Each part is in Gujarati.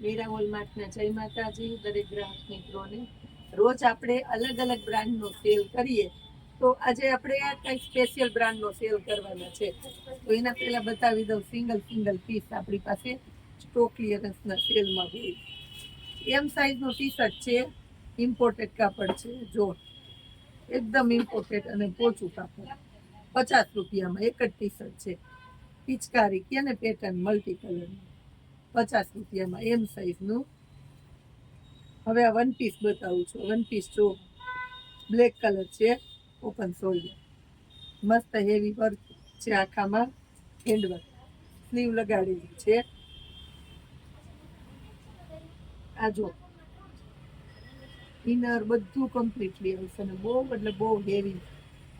મીરા હોલમાર્કના જય માતાજી, દરેક ગ્રાહક મિત્રોને. રોજ આપણે અલગ અલગ બ્રાન્ડનો સેલ કરીએ, તો આજે આપણે આ કંઈક સ્પેશિયલ બ્રાન્ડનો સેલ કરવાના છે. તો એના પહેલાં બતાવી દઉં સિંગલ સિંગલ પીસ આપણી પાસે સ્ટોક ક્લિયરન્સના સેલમાં હોય. એમ સાઇઝનો ટી શર્ટ છે ઇમ્પોર્ટેડ કાપડ છે, જો એકદમ ઇમ્પોર્ટેડ અને પોચું કાપડ. પચાસ રૂપિયામાં એક જ ટી શર્ટ છે. પિચકારી કે ને પેટર્ન મલ્ટી કલરની પચાસ રૂપિયામાં, એમ સાઈઝનું હવે આ વન પીસ બતાવું છું. વન પીસ જો બ્લેક કલર છે ઓપન શોલ્ડર મસ્ત હેવી વર્ક છે આખામાં હેન્ડવર્ક સ્લીવ લગાડેલી છે. આ જો. ઇનર બધું કમ્પ્લીટલી આવશે અને બહુ, એટલે બહુ હેવી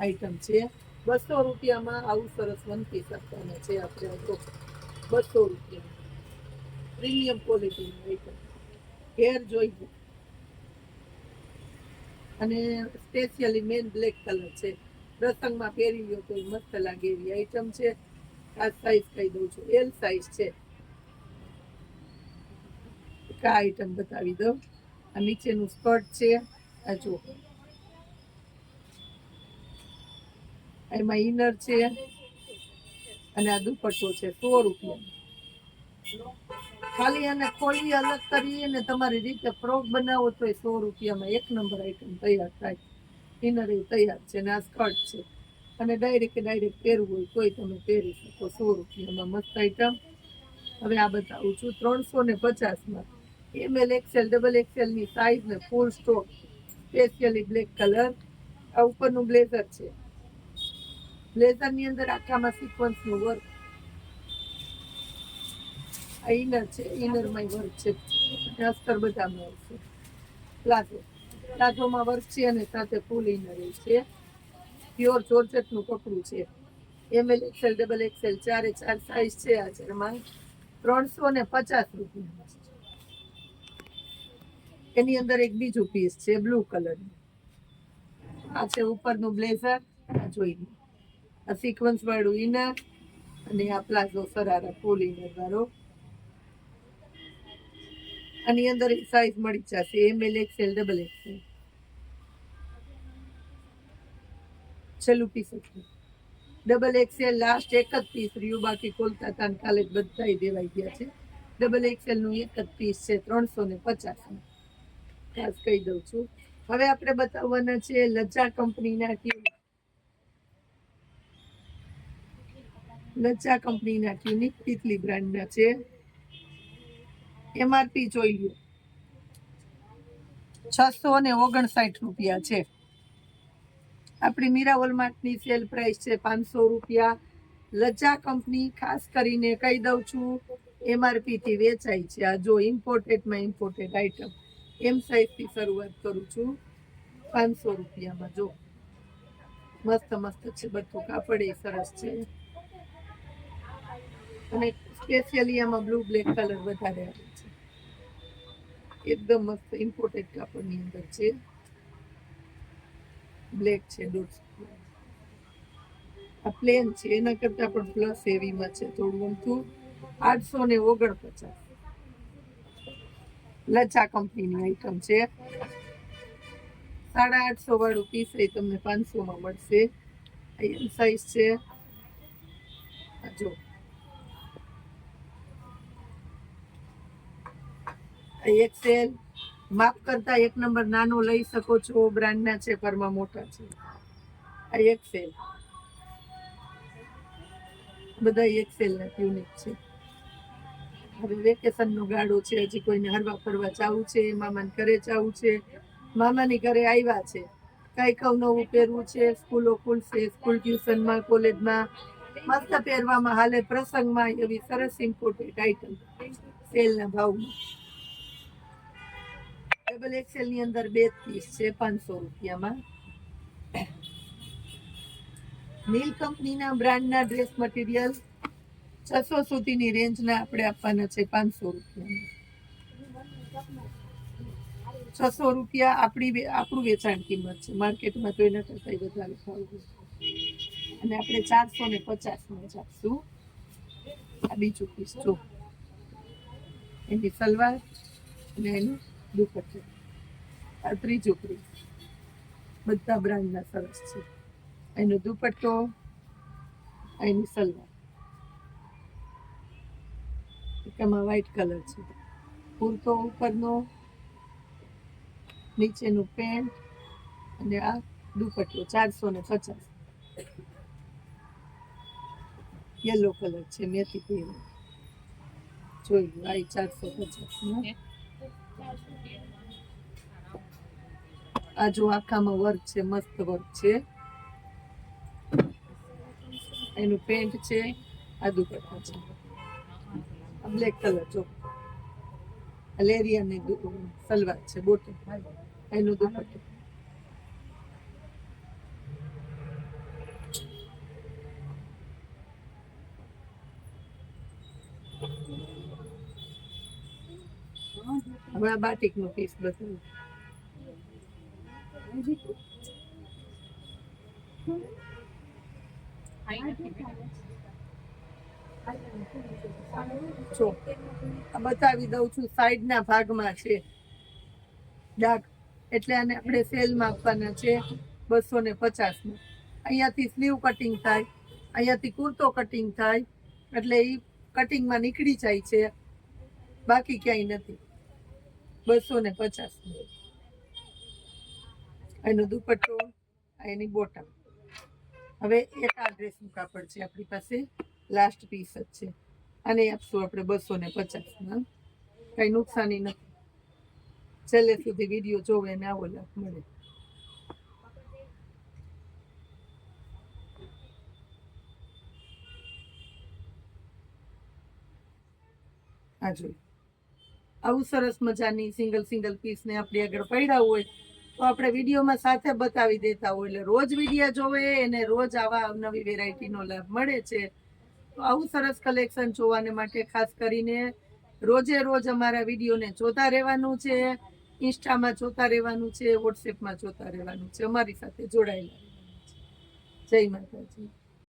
આઈટમ છે. બસો રૂપિયામાં આવું સરસ વન પીસ આપવાના છે આપણે તો. બસો રૂપિયા પ્રીમિયમ ક્વોલિટીનું આઈટમ હેર જોઈએ અને સ્પેશિયલી મેન બ્લેક કલર છે. પ્રસંગમાં પહેરી લ્યો તો મસ્ત લાગે એવી આઈટમ છે. આ સાઈઝ કહી દઉં છું. એલ સાઈઝ છે. આ આઈટમ બતાવી દઉં. આ નીચેનું સ્કર્ટ છે. આ જો એમાં ઇનર છે. અને આ દુપટ્ટો છે. સો રૂપિયા ખાલી એને ખોલી અલગ કરી ને તમારી રીતે ફ્રોક બનાવો તો સો રૂપિયામાં એક નંબર આઈટમ તૈયાર થાય. ઇનર એ તૈયાર છે ને આ સ્કર્ટ છે. અને ડાયરેક્ટ ડાયરેક્ટ પહેરવું હોય તોય તમે પહેરી શકો સો રૂપિયામાં મસ્ત આઈટમ હવે આ બતાવું છું ત્રણસો ને પચાસમાં. એમએલ એક્સેલ ડબલ એક્સેલની સાઇઝ ને full stock specially black colour આ ઉપરનું બ્લેઝર છે. બ્લેઝરની અંદર આખામાં સિક્વન્સનું વર્ક આ ઇનર છે ઇનરમાં વર્ક છે. અને અસ્તર બધામાં આવશે પ્લાઝો પ્લાઝોમાં વર્ક છે અને સાથે ફૂલ ઇનર છે. પ્યોર જોર્જેટનું કપડું છે. એમએલ એક્સેલ ડબલ એક્સેલ ચારે ચાર સાઈઝ છે આ જેમાં ત્રણસો ને પચાસ રૂપિયા એની અંદર એક બીજું પીસ છે બ્લુ કલરનું આ છે ઉપરનું બ્લેઝર આ જોઈ લો. આ સિક્વન્સ વાળું ઇનર અને આ પ્લાઝો સરારા ફૂલ ઇનર વાળો. આની અંદર સાઈઝ મળી જશે. M L XL double XL છેલ્લું પીસ ડબલ એક્સેલ લાસ્ટ એક જ પીસ રહ્યું. બાકી કોલકાતા કાલે જ બધાય દેવાઈ ગયા છે. ડબલ એક્સેલનું એક જ પીસ છે, ત્રણસો ને પચાસ ખાસ કહી દઉં છું. હવે આપણે બતાવવાના છે લજ્જા કંપનીના ટ્યુનિક લજ્જા કંપનીના ટ્યુનિક તિતલી બ્રાન્ડના છે. એમઆરપી જોઈ લ્યો. છસો ને ઓગણસાઠ રૂપિયા છે. આપણી મીરા વોલમાર્ટની સેલ પ્રાઇસ છે પાંચસો રૂપિયા. લજ્જા કંપની, ખાસ કરીને કહી દઉં છું એમઆરપીથી વેચાય છે. આ જો ઇમ્પોર્ટેડમાં ઇમ્પોર્ટેડ આઈટમ એમ સાઇઝથી શરૂઆત કરું છું. પાંચસો રૂપિયામાં જો. મસ્ત મસ્ત છે, બધું કાપડ એ સરસ છે. અને સ્પેશિયલી આમાં બ્લુ બ્લેક કલર વધારે આવે. એકદમ મસ્ત ઇમ્પોર્ટેડ કાપડની અંદર છે. બ્લેક છે દોઢસો આ પ્લેન છે, એના કરતાં પણ પ્લસ હેવીમાં છે થોડું અમથું આઠસો ને ઓગણપચાસ. લચા કંપનીની આઈટમ છે. સાડા આઠસો વાળું પીસ એ તમને પાંચસોમાં મળશે. એમ સાઈઝ છે. આ જો. એક્સેલ માપ કરતા એક નંબર નાનો લઈ શકો છો, બ્રાન્ડના છે, પરમાં મોટા છે. આ એક્સેલ બધા એક્સેલ ના યુનિક છે. હવે વેકેશન નો ગાળો છે, હજી કોઈને હરવા ફરવા જવું છે, મામાને ઘરે જવું છે. મામાની ઘરે આવ્યા છે. કઈ કઉ નવું પહેરવું છે, સ્કૂલો ખુલશે, સ્કૂલ ટ્યુશનમાં, કોલેજમાં. મસ્ત પહેરવામાં, હાલે પ્રસંગમાં એવી સરસ ઇમ્પોર્ટેન્ટ આઈટમ સેલના ભાવમાં. ડબલ એક્સેલની અંદર બે પીસ છે, પાંચસો રૂપિયામાં. નીલ કંપનીના બ્રાન્ડના ડ્રેસ મટીરિયલ છસો સુધીની રેન્જના આપણે આપવાના છે, પાંચસો રૂપિયા છસો રૂપિયા આપણી આપણું વેચાણ કિંમત છે. માર્કેટમાં તો એના કરતાં વધારે ભાવ અને આપણે ચારસો ને પચાસમાં જ આપશું. આ બીજું પીસ, જો. એની સલવાર અને એનું દુપટ્ટો ત્રીજું પીસ બધા બ્રાન્ડના સરસ છે. એનો દુપટ્ટો, એની સલવાર. એમાં વ્હાઈટ કલર છે. કુર્તો ઉપરનો, નીચેનું પેન્ટ અને આ દુપટ્ટો ચારસો ને પચાસ. યલો કલર છે, મેથી પીળો જોઈ લો, આ ચારસો પચાસ. આ જો આખામાં વર્ક છે, મસ્ત વર્ક છે. એનું પેન્ટ છે આ દુપટ્ટા છે. બ્લેક કલર જો. લેરિયાની સલવાર છે બોટમ એનું દુપટ્ટો. આ બાટિકનો પીસ બતાવું. બતાવી દઉં છું, સાઈડના ભાગમાં છે. ડાઘ એટલે આને આપણે સેલમાં આપવાના છે બસો ને પચાસમાં. અહીંયાથી સ્લીવ કટિંગ થાય, અહીંયાથી કુર્તો કટિંગ થાય, એટલે એ કટિંગમાં નીકળી જાય છે. બાકી ક્યાંય નથી. બસો ને પચાસ એનો દુપટ્ટો એની બોટમ. હવે એક આ ડ્રેસનું કાપડ છે, આપણી પાસે લાસ્ટ પીસ જ છે. અને આપશું આપણે બસો ને પચાસમાં કંઈ નુકસાની નથી. છેલ્લે સુધી વીડિયો જોવે ને આવો લાભ મળે. આ જોઈ આવું સરસ મજાની સિંગલ સિંગલ પીસને આપણી આગળ પડ્યા હોય તો આપણે વિડીયોમાં સાથે બતાવી દેતા હોય. એટલે રોજ વીડિયો જોવે એને રોજ આવા નવી વેરાયટીનો લાભ મળે છે. તો આવું સરસ કલેક્શન જોવાને માટે ખાસ કરીને રોજે રોજ અમારા વિડીયોને જોતા રહેવાનું છે. ઇન્સ્ટામાં જોતા રહેવાનું છે. વોટ્સએપમાં જોતા રહેવાનું છે. અમારી સાથે જોડાયેલા જય માતાજી.